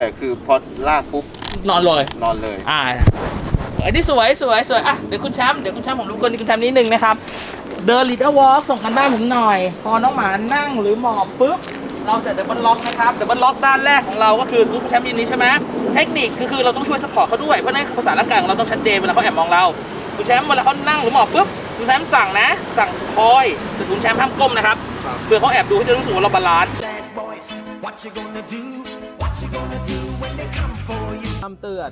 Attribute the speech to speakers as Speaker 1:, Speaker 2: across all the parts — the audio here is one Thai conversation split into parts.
Speaker 1: แต่คือพอลากปุ๊บ
Speaker 2: นอนเลย
Speaker 1: นอนเลย
Speaker 2: อ่า อันนี้สวยสวยสวยอะ เดี๋ยวคุณแชมป์เดี๋ยวคุณแชมป์ผมรบกวนคุณแชมป์นิดนึงนะครับ เดินลีดเดอร์วอล์กส่งกันบ้านผมหน่อย พอน้องหมานั่งหรือหมอบปุ๊บ เราจะดับเบิลล็อกนะครับดับเบิลล็อกด้านแรกของเราก็คือสมมติคุณแชมป์ยืนนี้ใช่ไหมเทคนิคก็คือเราต้องช่วยสปอร์ตเขาด้วย เพราะนั่นคือภาษาร่างกายของเราต้องชัดเจนเวลาเขาแอบมองเรา คุณแชมป์เวลาเขานั่งหรือหมอบปุ๊บ คุณแชมป์สั่งนะ สั่งคอย แต่คุณแชมป์ห้ามก้มนะครับ เพื่อเขาแอบดูเขาจะรู้สึกว่าเราบาลานซ์
Speaker 3: bad boys. What you gonna do? What you gonna do when they come for you?
Speaker 2: คำเตือน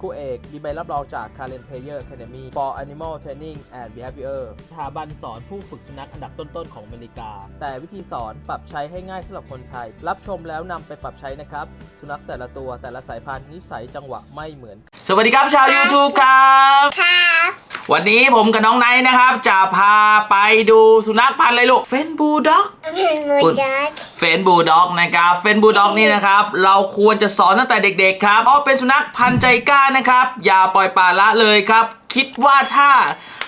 Speaker 2: ครูเอกมีใบรับรองจาก Karen Player Academy for Animal Training and Behavior สถาบันสอนผู้ฝึกสุนัขอันดับต้นๆของอเมริกา แต่วิธีสอนปรับใช้ให้ง่ายสำหรับคนไทย รับชมแล้วนำไปปรับใช้นะครับ สุนัขแต่ละตัวแต่ละสายพันธุ์นิสัยจังหวะไม่เหมือน สวัสดีครับชาว YouTube ครับ
Speaker 4: ครับ
Speaker 2: วันนี้ผมกับน้องไนท์นะครับ จะพาไปดูสุนัขพันธุ์อะไรลูกเฟนบูด็อก
Speaker 4: เป็นมู
Speaker 2: คุณ
Speaker 4: จัก
Speaker 2: เฟนบูลด็อกนะครับเฟนบูลด็อกนี่นะครับเราควรจะสอนตั้งแต่เด็กๆครับเพราะเป็นสุนัขพันธุ์ใจกล้านะครับ อย่าปล่อยปละละเลยครับ คิดว่าถ้า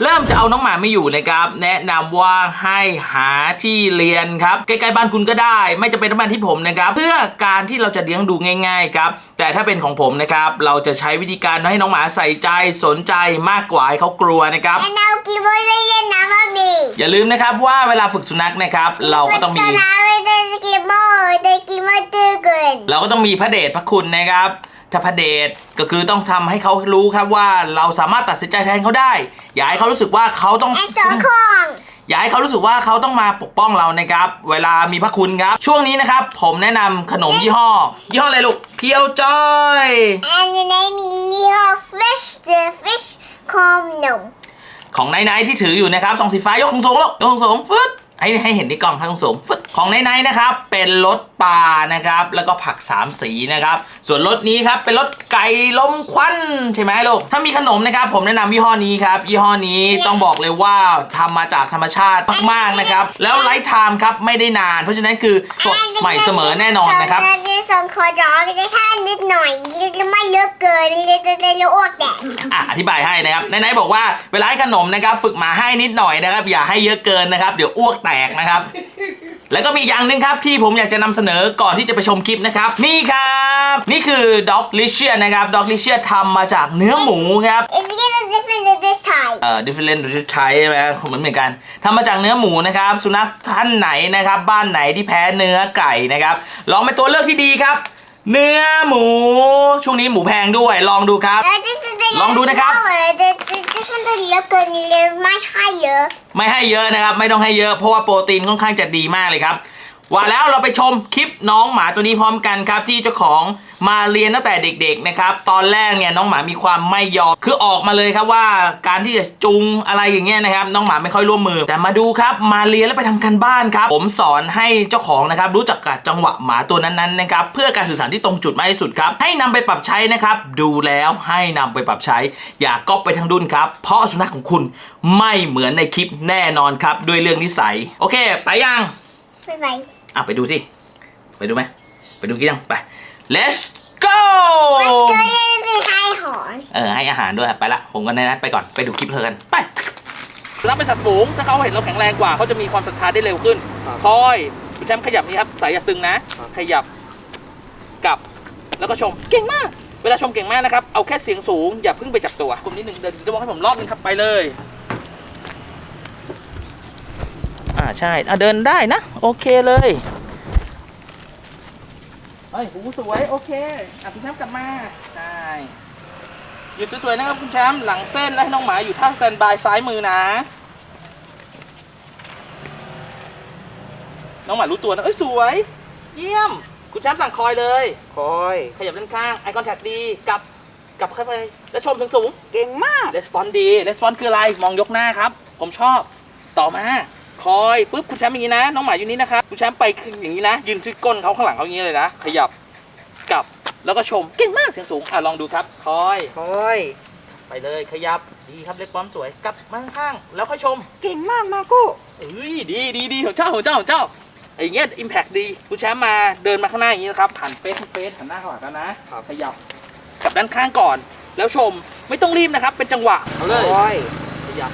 Speaker 2: เริ่มจะเอาน้องหมาไม่อยู่นะครับ แนะนำว่าให้หาที่เรียนครับใกล้ๆบ้านคุณก็ได้ ไม่จะเป็นบ้านที่ผมนะครับ เพื่อการที่เราจะเลี้ยงดูง่าย ๆ ครับ แต่ถ้าเป็นของผมนะครับ เราจะใช้วิธีการให้น้องหมาใส่ใจสนใจมากกว่าให้เขากลัวนะครับ
Speaker 4: แล้วเรากี่โมงได้เล่นน้ำบ้างดิ
Speaker 2: อย่าลืมนะครับว่าเวลาฝึกสุนัขนะครับ เราก็ต้องมี
Speaker 4: ฝึสนามไม่ได้กี่โมงได้กี่โมงตื่นกัน
Speaker 2: เราก็ต้องมีพระเดชพระคุณนะครับ ถ้าพระเดชก็คือต้องทำให้เขารู้ครับว่าเราสามารถตัดสินใจแทนเขาได้ อย่าให้เขารู้สึกว่าเขาต้อง
Speaker 4: ไอ้สองของ
Speaker 2: อย่าให้เขารู้สึกว่าเขาต้องมาปกป้องเรานะครับ เวลามีพระคุณครับ ช่วงนี้นะครับ ผมแนะนำขนมยี่ห้อ ยี่ห้ออะไรลูกเพียวจอย
Speaker 4: อันนี้มียี่ห้อ fish the fish คอมนม
Speaker 2: ของไนท์ๆที่ถืออยู่นะครับสองสีฟ้ายกสูงๆลูกยกสูงๆฟึดให้ให้เห็นที่กล้องให้สูงๆฟึดของไนท์ๆนะครับเป็นรถปลานะครับ แล้วก็ผักสามสีนะครับ ส่วนรถนี้ครับเป็นรถไก่ล้มควันใช่ไหมลูก ถ้ามีขนมนะครับผมแนะนำยี่ห้อนี้ครับ ยี่ห้อนี้ต้องบอกเลยว่าทำมาจากธรรมชาติมากๆนะครับ แล้วไลฟ์ไทม์ครับไม่ได้นาน เพราะฉะนั้นคือสดใหม่เสมอแน่นอนนะครับ
Speaker 4: อันนี้สองคอร้องได้แค่นิดหน่อยจะไม่เยอะเกินจะจะจะอ้วกแดด
Speaker 2: อะอธิบายให้นะครับไนท์ๆบอกว่าเวลาให้ขนมนะครับ ฝึกหมาให้นิดหน่อยนะครับ อย่าให้เยอะเกินนะครับ เดี๋ยวอ้วกแตกนะครับ แล้วก็มีอย่างหนึ่งครับที่ผมอยากจะนำเสนอก่อนที่จะไปชมคลิปนะครับ นี่ครับ นี่คือ Dog l i c i o u s นะครับ Dog l i c i o u s ทำมาจากเนื้อหมูครับ
Speaker 4: It's gonna different this time
Speaker 2: เอ่อ different type ใช่ไหมเหมือนเหมือนกันทำมาจากเนื้อหมูนะครับ สุนัขท่านไหนนะครับ บ้านไหนที่แพ้เนื้อไก่นะครับ ลองเป็นตัวเลือกที่ดีครับ เนื้อหมู ช่วงนี้หมูแพงด้วย ลองดูครับ ลองดูนะครับ
Speaker 4: This one จะเยอะเกินเลยไม่ให้เยอะ
Speaker 2: ไม่ให้เยอะนะครับ ไม่ต้องให้เยอะ เพราะว่าโปรตีนค่อนข้างจะดีมากเลยครับว่าแล้วเราไปชมคลิปน้องหมาตัวนี้พร้อมกันครับที่เจ้าของ มาเรียนตั้งแต่เด็กๆนะครับ ตอนแรกเนี่ยน้องหมามีความไม่ยอม คือออกมาเลยครับว่าการที่จะจูงอะไรอย่างเงี้ยนะครับ น้องหมาไม่ค่อยร่วมมือ แต่มาดูครับมาเรียนแล้วไปทำกันบ้านครับ ผมสอนให้เจ้าของนะครับรู้จักกับจังหวะหมาตัวนั้นๆนะครับ เพื่อการสื่อสารที่ตรงจุดมากที่สุดครับ ให้นำไปปรับใช้นะครับ ดูแล้วให้นำไปปรับใช้ อย่าก๊อปไปทางดุนครับ เพราะสุนัขของคุณไม่เหมือนในคลิปแน่นอนครับ ด้วยเรื่องนิสัย โอเค ไปยัง
Speaker 4: ไม่ไหว
Speaker 2: อะไปดูสิ ไปดูไหมไปดูกี่ยังไป let's go
Speaker 4: มันเกิดเรื่องที่ใครหอน
Speaker 2: เออให้อาหารด้วยไปละ ผมกันนะไปก่อนไปดูคลิปเธอกันไปสุนัขเป็นสัตว์ฝูงถ้าเขาเห็นเราแข็งแรงกว่าเขาจะมีความศรัทธาได้เร็วขึ้น
Speaker 1: ครับ
Speaker 2: คอยคุณแชมป์ขยับนี่ครับสายอย่าตึงนะ
Speaker 1: ครับ
Speaker 2: ขยับกลับแล้วก็ชมเก่งมาก เวลาชมเก่งมากนะครับ เอาแค่เสียงสูง อย่าเพิ่งไปจับตัวกลุ่มนิดหนึ่งเดินจะบอกให้ผมรอบนึงครับไปเลย อ่าใช่อะเดินได้นะ โอเคเลย เฮ้ยหูสวย โอเคอะคุณแชมป์กลับมาใช่หยุดสวยๆนะครับคุณแชมป์หลังเส้นและให้น้องหมาอยู่ท่าสแตนบายซ้ายมือนะ น้องหมารู้ตัวนะเอ้ยสวย เยี่ยม คุณแชมป์สั่งคอยเลย
Speaker 1: คอย
Speaker 2: ขยับด้านข้างไอคอนแทคดีกับกับเข้าไปแล้วชมสูงสูง
Speaker 1: เก่งมาก
Speaker 2: เรสปอนดี r e s p o n คืออะไร มองยกหน้าครับ ผมชอบ ต่อมา คอยปุ๊บคุณแชมป์อย่างนี้นะ น้องหมาอยู่นี่นะครับคุณแชมป์ไปคืออย่างนี้นะ ยืนที่ก้นเขาข้างหลังเขาอย่างนี้เลยนะ ขยับกลับแล้วก็ชมเก่งมากเสียงสูงอะลองดูครับคอย
Speaker 1: คอย
Speaker 2: ไปเลยขยับดีครับเล็กป้อมสวยกลับมาข้างๆแล้วค่อยชม
Speaker 1: เก่งมากมาโก้
Speaker 2: เอ้ยดีดีดีของเจ้าของเจ้าของเจ้าไอ้เงี้ยอิมแพคดีคุณแชมป์มาเดินมาข้างหน้าอย่างนี้นะครับหันเฟสเฟสหันหน้าเข้าหากันนะขยับกลับด้านข้างก่อน แล้วชมไม่ต้องรีบนะครับ เป็นจังหวะเอาเลย
Speaker 1: คอย
Speaker 2: ขยับ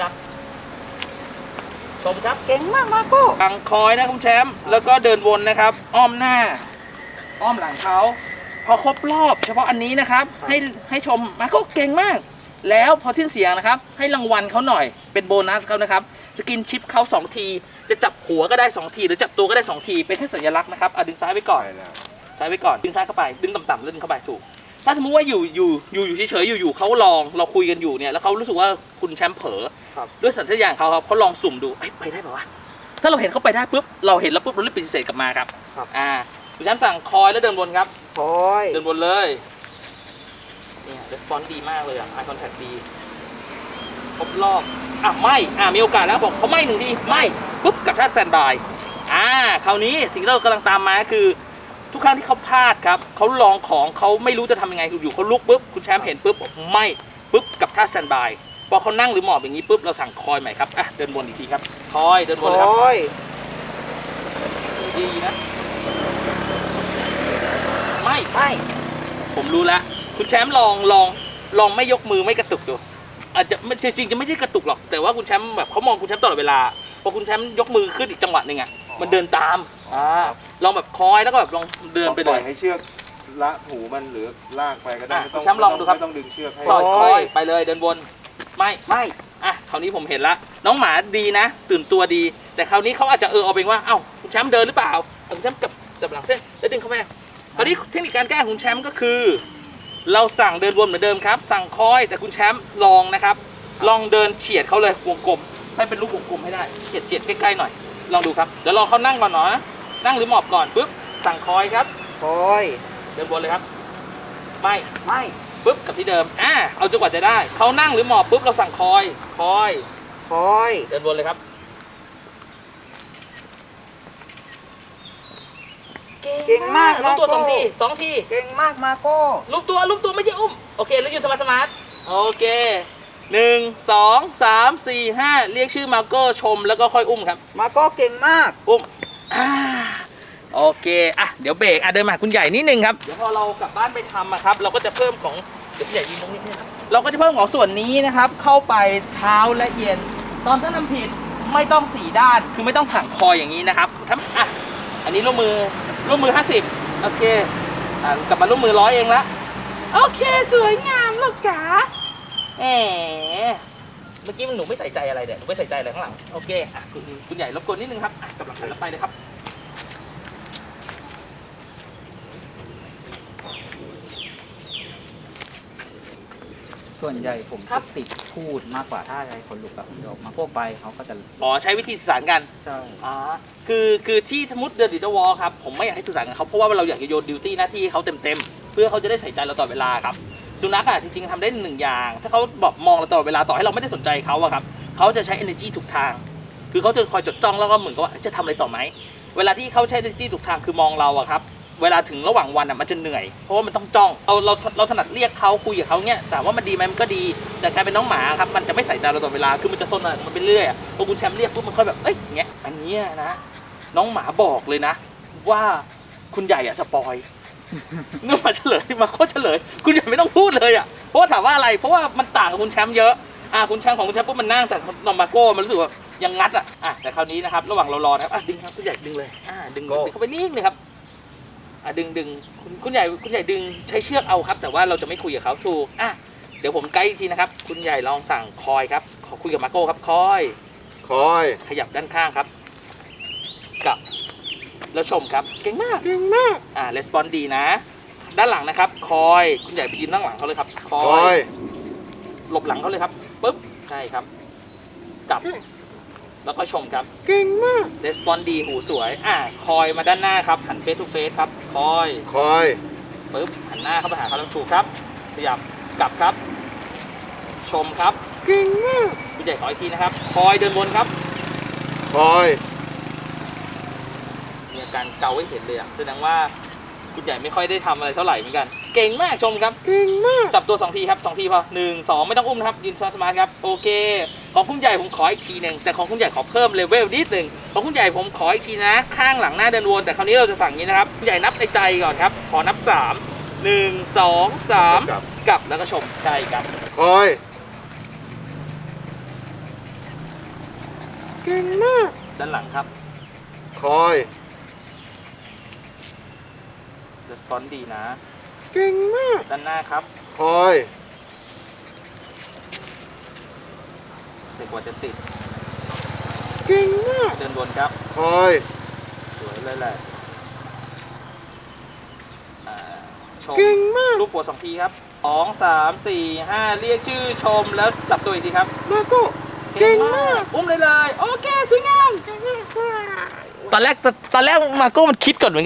Speaker 2: กลับ ชมครับ
Speaker 1: เก่งมากมาโก้
Speaker 2: บังคอยนะคุณแชมป์แล้วก็เดินวนนะครับ อ้อมหน้า อ้อมหลังเขาพอครบรอบ เฉพาะอันนี้นะครับ ให้ให้ชมมาโก้เก่งมาก แล้วพอสิ้นเสียงนะครับ ให้รางวัลเขาหน่อยเป็นโบนัสเขานะครับสกินชิปเขา2 ที จะจับหัวก็ได้ 2 ที หรือจับตัวก็ได้ 2 ที เป็นแค่สัญลักษณ์นะครับอะดึงซ้ายไปก่อน
Speaker 1: ไปแล้ว
Speaker 2: ซ้ายไว้ก่อน ดึงซ้ายเข้าไป ดึงต่ำๆแล้วดึงเข้าไปถูก ถ้าสมมติว่าอยู่อยู่อยู่อยู่เฉยๆอยู่อยู่เขาลองเราคุยกันอยู่เนี่ยแล้วเขารู้สึกว่าคุณแชมป์เผลอ
Speaker 1: ครับ
Speaker 2: ด้วยสัญชาตญาณเขาครับเขาลองสุ่มดูเอ้ยไปได้ป่าวะถ้าเราเห็นเขาไปได้ปุ๊บเราเห็นแล้วปุ๊บเรารีบปฏิเสธกลับมาครับ
Speaker 1: ครับ
Speaker 2: อ่าคุณแชมป์สั่งคอยแล้วเดินวนครับ
Speaker 1: คอย
Speaker 2: เดินวนเลยเนี่ยรีสปอนส์ดีมากเลยอะ eye contact ดีครบรอบอะไม่อะมีโอกาสแล้วบอกเขาไม่หนึ่งทีไม่ปุ๊บกับท่าแซนบายอ่าคราวนี้สิ่งที่เรากำลังตามมาก็คือ ทุกครั้งที่เขาพลาดครับเขาลองของเขาไม่รู้จะทำยังไงอยู่เขาลุกปุ๊บคุณแชมป์เห็นปุ๊บบอกไม่ปุ๊บกับท่าแซนบายพอเขานั่งหรือหมอบอย่างนี้ปุ๊บเราสั่งคอยใหม่ครับอะเดินวนอีกทีครับคอยเดินวนเลยครับ
Speaker 1: อย
Speaker 2: ดีนะ ไม่
Speaker 1: ไม่
Speaker 2: ผมรู้แล้ว คุณแชมป์ลองลองลองไม่ยกมือไม่กระตุกดูอาจจะไม่จริงๆจะไม่ได้กระตุกหรอกแต่ว่าคุณแชมป์แบบเขามองคุณแชมป์ตลอดเวลาพอคุณแชมป์ยกมือขึ้นอีกจังหวะหนึ่งอะมันเดินตามอ่า ลองแบบคอยแล้วก็แบบลองเดินไปเล
Speaker 1: ปล่อยย ให้เชือกละหูมันหรือลากไปก็ได้
Speaker 2: อะ
Speaker 1: ไม่ต้อง
Speaker 2: แชมป์ลองดูครับ
Speaker 1: ไม่ต้องดึงเชือกให้
Speaker 2: สอดคอยไปเลยเดินวนไม่
Speaker 1: ไม่
Speaker 2: อะคราวนี้ผมเห็นละ น้องหมาดีนะ ตื่นตัวดี แต่คราวนี้เขาอาจจะเออเอาเป็นว่าเอ้าคุณแชมป์เดินหรือเปล่าเอาคุณแชมป์กับจับหลังเส้นแล้วดึงเข้าไปคราวนี้เทคนิคการแก้ของคุณแชมป์ก็คือ เราสั่งเดินวนเหมือนเดิมครับ สั่งคอยแต่คุณแชมป์ลองนะครับ ลองเดินเฉียดเขาเลยวงกลมให้เป็นรูปวงกลมให้ได้เฉียดเฉียดใกล้ๆหน่อย ลองดูครับเดี๋ยวรอเขานั่งก่อนเนาะ นั่งหรือหมอบก่อนปุ๊บสั่งคอยครับ
Speaker 1: คอย
Speaker 2: เดินวนเลยครับไม่
Speaker 1: ไม่
Speaker 2: ปุ๊บกับที่เดิมอ่าเอาจนกว่าจะได้เขานั่งหรือหมอบปุ๊บเราสั่งคอย คอย
Speaker 1: คอย
Speaker 2: เดินวนเลยครับ
Speaker 1: เก่งมาก
Speaker 2: ลูกตัว
Speaker 1: มาโก้
Speaker 2: สองทีสองที
Speaker 1: เก่งมากมาโก้
Speaker 2: ลูกตัวลูกตัวไม่ใช่อุ้มโอเคแล้วยืนสมาร์ทสมาร์ทโอเคหนึ่งสองสามสี่ห้าเรียกชื่อมาโก้ชมแล้วก็ค่อยอุ้มครับ
Speaker 1: มาโก้เก่งมาก
Speaker 2: อุ้มอ่า โอเคอะเดี๋ยวเบรกอะเดินมาหาคุณใหญ่นิดนึงครับเดี๋ยวพอเรากลับบ้านไปทำอะครับเราก็จะเพิ่มของเดี๋ยวคุณใหญ่ยืนตรงนี้นะครับเราก็จะเพิ่มของส่วนนี้นะครับ เข้าไปเช้าและเย็น ตอนท่านนำผิดไม่ต้องสี่ด้านคือไม่ต้องถังคออย่างนี้นะครับทำอะอันนี้ร่วมมือร่วมมือ 50โอเคอะกลับมาร่วมมือร้อยเองละโอเคสวยงามลูกจ๋าแหมเมื่อกี้มันหนูไม่ใส่ใจอะไรเดี๋ยหนูไม่ใส่ใจอะไรข้างหลังโอเคอะคุณคุณใหญ่รบกวนนิดนึงครับอะกำลังหันไปเลยครับ
Speaker 5: ส่วนใหญ่ผม
Speaker 2: ครับ
Speaker 5: ติดพูดมากกว่าถ้าอะไรคนลุกแบบเดี๋ยวมาพวกไปเขาก็จะ
Speaker 2: อ๋อใช้วิธีสื่อสารกัน
Speaker 5: ใช่
Speaker 2: อ่าคือคือที่สมมติเดินดิจิทัลวอลครับผมไม่อยากให้สื่อสารกับเขาเพราะว่าเราอยากจะโยนดิวตี้หน้าที่ให้เขาเต็มๆเพื่อเขาจะได้ใส่ใจเราตลอดเวลาครับสุนัขอะจริงๆทำได้หนึ่งอย่าง ถ้าเขาบอกมองเราตลอดเวลาต่อให้เราไม่ได้สนใจเขาอะครับเขาจะใช้ energy ถูกทาง คือเขาจะคอยจดจ้องแล้วก็เหมือนกับว่าจะทำอะไรต่อไหมเวลาที่เขาใช้ energy ถูกทางคือมองเราอะครับ เวลาถึงระหว่างวันอะมันจะเหนื่อย เพราะว่ามันต้องจ้องเราเราเราถนัดเรียกเขาคุยกับเขาเนี่ยแต่ว่ามันดีไหมมันก็ดี แต่กลายเป็นน้องหมาครับมันจะไม่ใส่ใจเราตลอดเวลาคือมันจะซนอะไรมันไปเรื่อยอะพอคุณแชมป์เรียกปุ๊บมันค่อยแบบเอ้ยอย่างเงี้ยอันนี้นะน้องหมาบอกเลยนะ ว่าคุณใหญ่อะสปอยนื่มาเฉลยมาโคตรเฉลย คุณใหญ่ไม่ต้องพูดเลยอะเพราะว่าถามว่าอะไร เพราะว่ามันต่างกับคุณแชมป์เยอะอะคุณแชมป์ของคุณแชมป์ปุ๊บมันนั่งแต่นอมาโก้มันรู้สึกว่ายังงัดอะอะแต่คราวนี้นะครับ ระหว่างเรารอนะครับอะดึงครับคุณใหญ่ดึงเลยอะดึงดึงเข้าไปนิดนึงครับ อะดึงดึงคุณคุณใหญ่คุณใหญ่ดึงใช้เชือกเอาครับ แต่ว่าเราจะไม่คุยกับเขาถูกอะเดี๋ยวผมไกด์อีกทีนะครับ คุณใหญ่ลองสั่งคอยครับ ขอคุยกับมาโก้ครับคอย
Speaker 1: คอย
Speaker 2: ขยับด้านข้างครับกลับแล้วชมครับ เก่งมาก
Speaker 1: เก่งมาก
Speaker 2: อ่าレスปอนดีนะ ด้านหลังนะครับ คอย คุณใหญ่ไปยืนด้านหลังเขาเลยครับคอ
Speaker 1: คอย
Speaker 2: ยหลบหลังเขาเลยครับปึ๊บใช่ครับกลับ แล้วก็ชมครับ
Speaker 1: เก่งมาก
Speaker 2: レスปอนดีหูสวย อ่าคอยมาด้านหน้าครับ หันเฟสทูเฟสครับ คอย
Speaker 1: คอย
Speaker 2: ปึ๊บหันหน้าเข้าไปหาเขาแล้วถูกครับขยับกลับครับ ชมครับ
Speaker 1: เก่งมาก
Speaker 2: คุณใหญ่ขออีกทีนะครับ คอยเดินวนครับ
Speaker 1: คอย
Speaker 2: มีอาการเกาให้เห็นเลยอะแสดงว่า คุณใหญ่ไม่ค่อยได้ทำอะไรเท่าไหร่เหมือนกัน เก่งมากชมครับ
Speaker 1: เก่งมาก
Speaker 2: จับตัวสองทีครับสองทีพอหนึ่งสองไม่ต้องอุ้มนะครับ ยืนสมาร์ทครับ โอเค ของคุณใหญ่ผมขออีกทีหนึ่งแต่ของคุณใหญ่ขอเพิ่มเลเวลนิดหนึ่งของคุณใหญ่ผมขออีกทีนะ ข้างหลังหน้าเดินวนแต่คราวนี้เราจะสั่งอย่างนี้นะครับคุณใหญ่นับในใจก่อนครับ ขอนับสามหนึ่งสองสาม
Speaker 1: กลับ
Speaker 2: กลับแล้วก็ชมใช่ครับ
Speaker 1: คอย เก่งมาก
Speaker 2: ด้านหลังครับ
Speaker 1: คอย
Speaker 2: ค เดสปอนดีนะ
Speaker 1: เก่งมาก
Speaker 2: ด้านหน้าครับ
Speaker 1: คอย
Speaker 2: แต่กว่าจะติด
Speaker 1: เก่งมาก
Speaker 2: เดินบนครับ
Speaker 1: คอย
Speaker 2: สวยเลยแหละอ่าชม
Speaker 1: เก่งมาก
Speaker 2: ลูกหัวสองทีครับสองสามสี่ห้าเรียกชื่อชมแล้วจับตัวอีกทีครับ
Speaker 1: มาโก้เก่งมาก
Speaker 2: อุ้มเลยเลย โอเค สวยงาม ตอนแรกตอนแรกมาโก้มันคิดก่อนเหมือนกัน